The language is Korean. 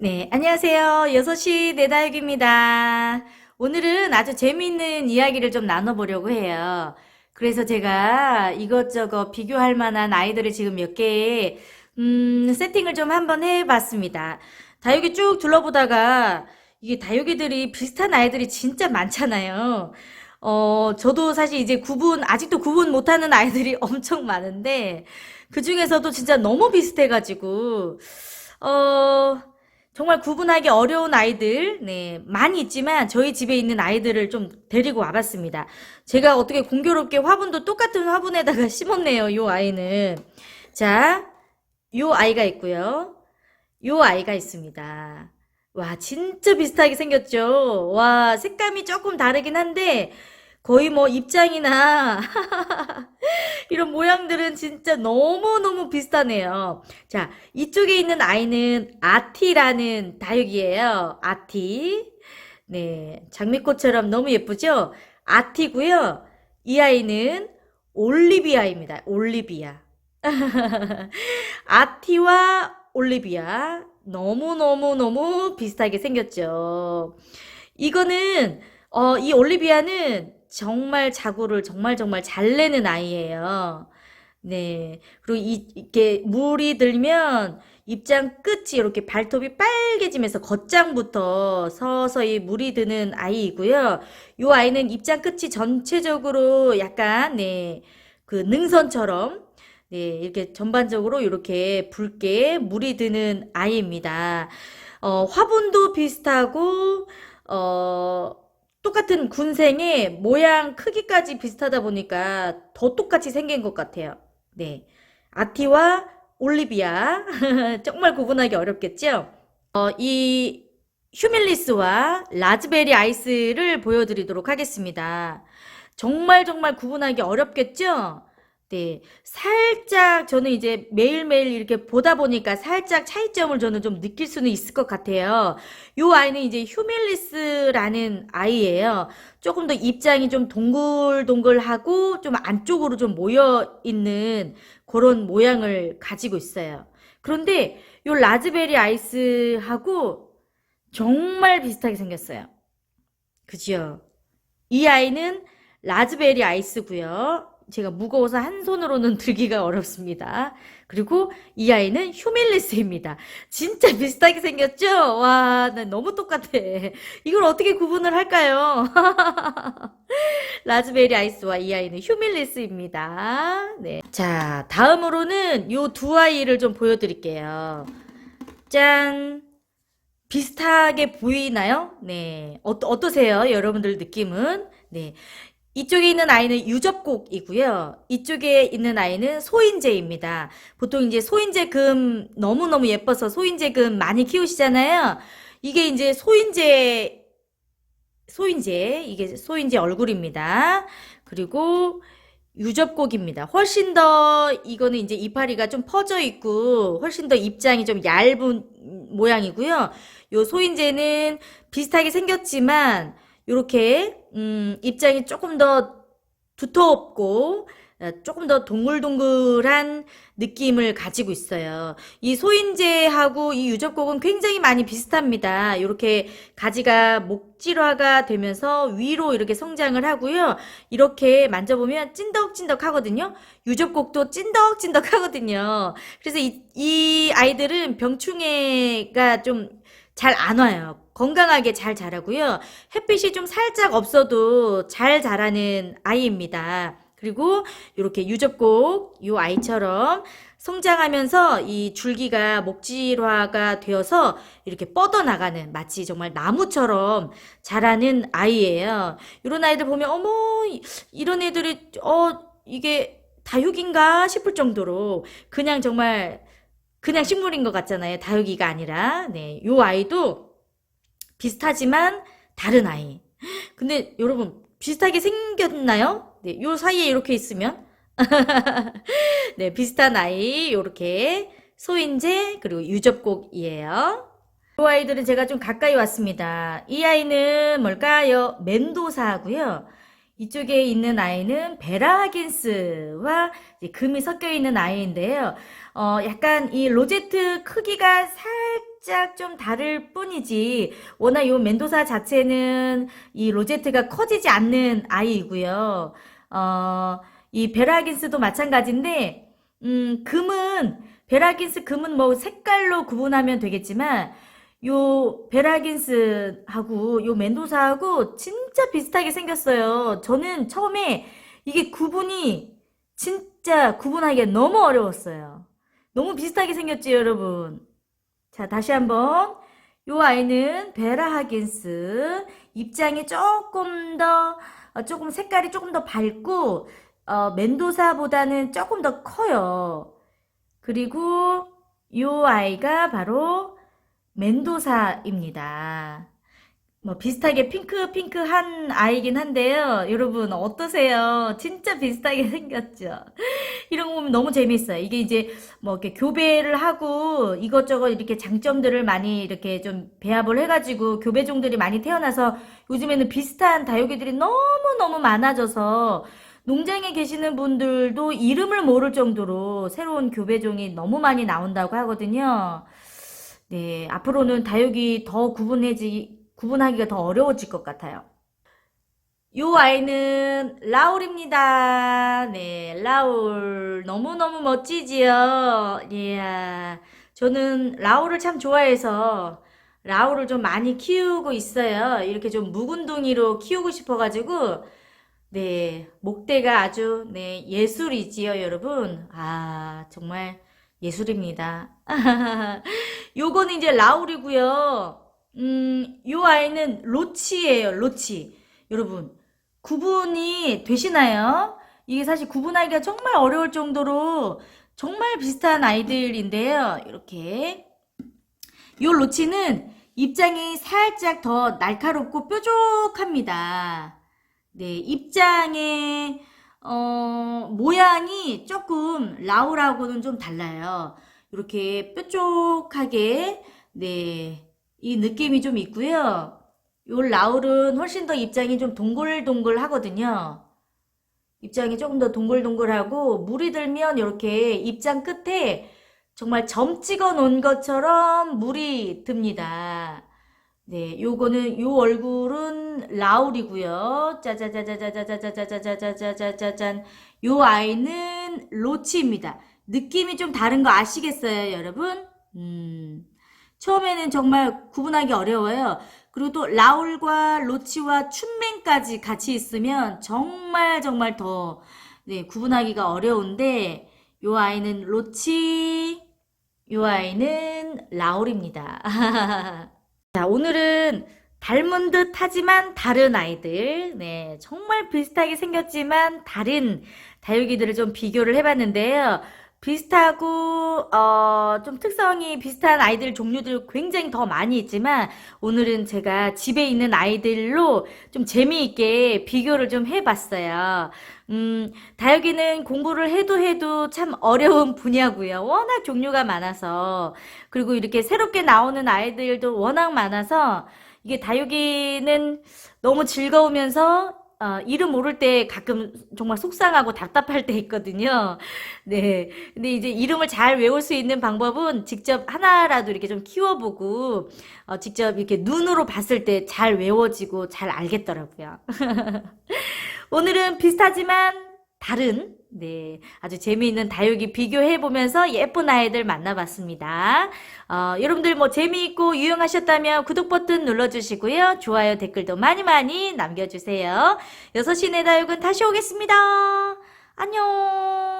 네, 안녕하세요. 6시 내다육입니다. 오늘은 아주 재미있는 이야기를 좀 나눠보려고 해요. 그래서 제가 이것저것 비교할 만한 아이들을 지금 몇 개, 음, 세팅을 좀 한번 해봤습니다. 다육이 쭉 둘러보다가 이게 다육이들이 비슷한 아이들이 진짜 많잖아요. 어, 저도 사실 이제 구분, 아직도 구분 못하는 아이들이 엄청 많은데, 그 중에서도 진짜 너무 비슷해가지고, 어, 정말 구분하기 어려운 아이들, 네, 많이 있지만 저희 집에 있는 아이들을 좀 데리고 와봤습니다. 제가 어떻게 공교롭게 화분도 똑같은 화분에다가 심었네요, 요 아이는. 자, 요 아이가 있고요. 요 아이가 있습니다. 와, 진짜 비슷하게 생겼죠? 와, 색감이 조금 다르긴 한데, 거의 뭐 입장이나 이런 모양들은 진짜 너무너무 비슷하네요. 자, 이쪽에 있는 아이는 아티라는 다육이에요. 아티. 네, 장미꽃처럼 너무 예쁘죠? 아티고요. 이 아이는 올리비아입니다. 올리비아. 아티와 올리비아. 너무너무너무 비슷하게 생겼죠. 이거는, 어, 이 올리비아는 정말 자구를 정말 정말 잘 내는 아이예요. 네. 그리고 이, 이렇게 물이 들면 입장 끝이 이렇게 발톱이 빨개지면서 겉장부터 서서히 물이 드는 아이이고요. 이 아이는 입장 끝이 전체적으로 약간, 네, 그 능선처럼, 네, 이렇게 전반적으로 이렇게 붉게 물이 드는 아이입니다. 어, 화분도 비슷하고, 어, 똑같은 군생의 모양 크기까지 비슷하다 보니까 더 똑같이 생긴 것 같아요. 네. 아티와 올리비아. 정말 구분하기 어렵겠죠? 어, 이 휴밀리스와 라즈베리 아이스를 보여드리도록 하겠습니다. 정말 정말 구분하기 어렵겠죠? 네. 살짝 저는 이제 매일매일 이렇게 보다 보니까 살짝 차이점을 저는 좀 느낄 수는 있을 것 같아요. 요 아이는 이제 휴밀리스라는 아이예요. 조금 더 입장이 좀 동글동글하고 좀 안쪽으로 좀 모여 있는 그런 모양을 가지고 있어요. 그런데 요 라즈베리 아이스하고 정말 비슷하게 생겼어요. 그죠? 이 아이는 라즈베리 아이스고요. 제가 무거워서 한 손으로는 들기가 어렵습니다. 그리고 이 아이는 휴밀리스입니다. 진짜 비슷하게 생겼죠? 와, 나 너무 똑같아. 이걸 어떻게 구분을 할까요? 라즈베리 아이스와 이 아이는 휴밀리스입니다. 네. 자, 다음으로는 요 두 아이를 좀 보여드릴게요. 짠! 비슷하게 보이나요? 네. 어, 어떠세요? 여러분들 느낌은? 네. 이쪽에 있는 아이는 유접곡이고요. 이쪽에 있는 아이는 소인재입니다. 보통 이제 소인재 금 너무너무 예뻐서 소인재 금 많이 키우시잖아요. 이게 이제 소인재 소인재 이게 소인재 얼굴입니다. 그리고 유접곡입니다. 훨씬 더 이거는 이제 이파리가 좀 퍼져 있고 훨씬 더 입장이 좀 얇은 모양이고요. 요 소인재는 비슷하게 생겼지만 요렇게 음, 입장이 조금 더 두텁고 어, 조금 더 동글동글한 느낌을 가지고 있어요. 이 소인재하고 이 유접곡은 굉장히 많이 비슷합니다. 이렇게 가지가 목질화가 되면서 위로 이렇게 성장을 하고요. 이렇게 만져보면 찐덕찐덕 하거든요. 유접곡도 찐덕찐덕 하거든요. 그래서 이, 이 아이들은 병충해가 좀 잘 안 와요. 건강하게 잘 자라고요. 햇빛이 좀 살짝 없어도 잘 자라는 아이입니다. 그리고 이렇게 유접곡 이 아이처럼 성장하면서 이 줄기가 목질화가 되어서 이렇게 뻗어나가는 마치 정말 나무처럼 자라는 아이예요. 이런 아이들 보면 어머 이런 애들이 어 이게 다육인가 싶을 정도로 그냥 정말 그냥 식물인 것 같잖아요. 다육이가 아니라 네, 요 아이도 비슷하지만 다른 아이. 근데 여러분 비슷하게 생겼나요? 네, 요 사이에 이렇게 있으면 네, 비슷한 아이 요렇게 소인재 그리고 유접곡이에요. 이 아이들은 제가 좀 가까이 왔습니다. 이 아이는 뭘까요? 멘도사고요. 이쪽에 있는 아이는 베라하긴스와 금이 섞여 있는 아이인데요. 어, 약간 이 로제트 크기가 살짝 살짝 좀 다를 뿐이지 워낙 요 멘도사 자체는 이 로제트가 커지지 않는 아이이고요. 어, 이 베라긴스도 마찬가지인데 음, 금은 베라긴스 금은 뭐 색깔로 구분하면 되겠지만 요 베라긴스하고 요 멘도사하고 진짜 비슷하게 생겼어요. 저는 처음에 이게 구분이 진짜 구분하기가 너무 어려웠어요. 너무 비슷하게 생겼지, 여러분. 자, 다시 한번. 요 아이는 베라 하긴스. 입장이 조금 더, 어, 조금 색깔이 조금 더 밝고, 어, 멘도사보다는 조금 더 커요. 그리고 요 아이가 바로 멘도사입니다. 뭐 비슷하게 핑크 핑크한 아이긴 한데요. 여러분 어떠세요? 진짜 비슷하게 생겼죠. 이런 거 보면 너무 재밌어요. 이게 이제 뭐 이렇게 교배를 하고 이것저것 이렇게 장점들을 많이 이렇게 좀 배합을 해가지고 교배종들이 많이 태어나서 요즘에는 비슷한 다육이들이 너무너무 많아져서 농장에 계시는 분들도 이름을 모를 정도로 새로운 교배종이 너무 많이 나온다고 하거든요. 네, 앞으로는 다육이 더 구분해지, 구분하기가 더 어려워질 것 같아요. 요 아이는 라울입니다. 네, 라울. 너무너무 멋지지요? 이야. 저는 라울을 참 좋아해서 라울을 좀 많이 키우고 있어요. 이렇게 좀 묵은둥이로 키우고 싶어가지고, 네, 목대가 아주, 네, 예술이지요, 여러분. 아, 정말 예술입니다. 요거는 이제 라울이고요. 음, 요 아이는 로치예요, 로치. 여러분, 구분이 되시나요? 이게 사실 구분하기가 정말 어려울 정도로 정말 비슷한 아이들인데요. 이렇게. 요 로치는 입장이 살짝 더 날카롭고 뾰족합니다. 네, 입장의 어, 모양이 조금 라울하고는 좀 달라요. 이렇게 뾰족하게 네, 이 느낌이 좀 있고요. 요 라울은 훨씬 더 입장이 좀 동글동글 하거든요. 입장이 조금 더 동글동글하고 물이 들면 이렇게 입장 끝에 정말 점 찍어 놓은 것처럼 물이 듭니다. 네, 요거는 요 얼굴은 라울이고요. 짜자자자자자자자자자자자자잔. 요 아이는 로치입니다. 느낌이 좀 다른 거 아시겠어요, 여러분? 음. 처음에는 정말 구분하기 어려워요. 그리고 또 라울과 로치와 춘맹까지 같이 있으면 정말 정말 더 네, 구분하기가 어려운데 요 아이는 로치, 요 아이는 라울입니다. 자, 오늘은 닮은 듯 하지만 다른 아이들, 네, 정말 비슷하게 생겼지만 다른 다육이들을 좀 비교를 해봤는데요. 비슷하고, 어, 좀 특성이 비슷한 아이들 종류들 굉장히 더 많이 있지만, 오늘은 제가 집에 있는 아이들로 좀 재미있게 비교를 좀 해봤어요. 음, 다육이는 공부를 해도 해도 참 어려운 분야고요. 워낙 종류가 많아서. 그리고 이렇게 새롭게 나오는 아이들도 워낙 많아서, 이게 다육이는 너무 즐거우면서 어, 이름 모를 때 가끔 정말 속상하고 답답할 때 있거든요. 네. 근데 이제 이름을 잘 외울 수 있는 방법은 직접 하나라도 이렇게 좀 키워보고, 어, 직접 이렇게 눈으로 봤을 때 잘 외워지고 잘 알겠더라고요. 오늘은 비슷하지만 다른 네, 아주 재미있는 다육이 비교해보면서 예쁜 아이들 만나봤습니다. 어, 여러분들 뭐 재미있고 유용하셨다면 구독 버튼 눌러주시고요. 좋아요, 댓글도 많이 많이 남겨주세요. 6시 내 다육은 다시 오겠습니다. 안녕.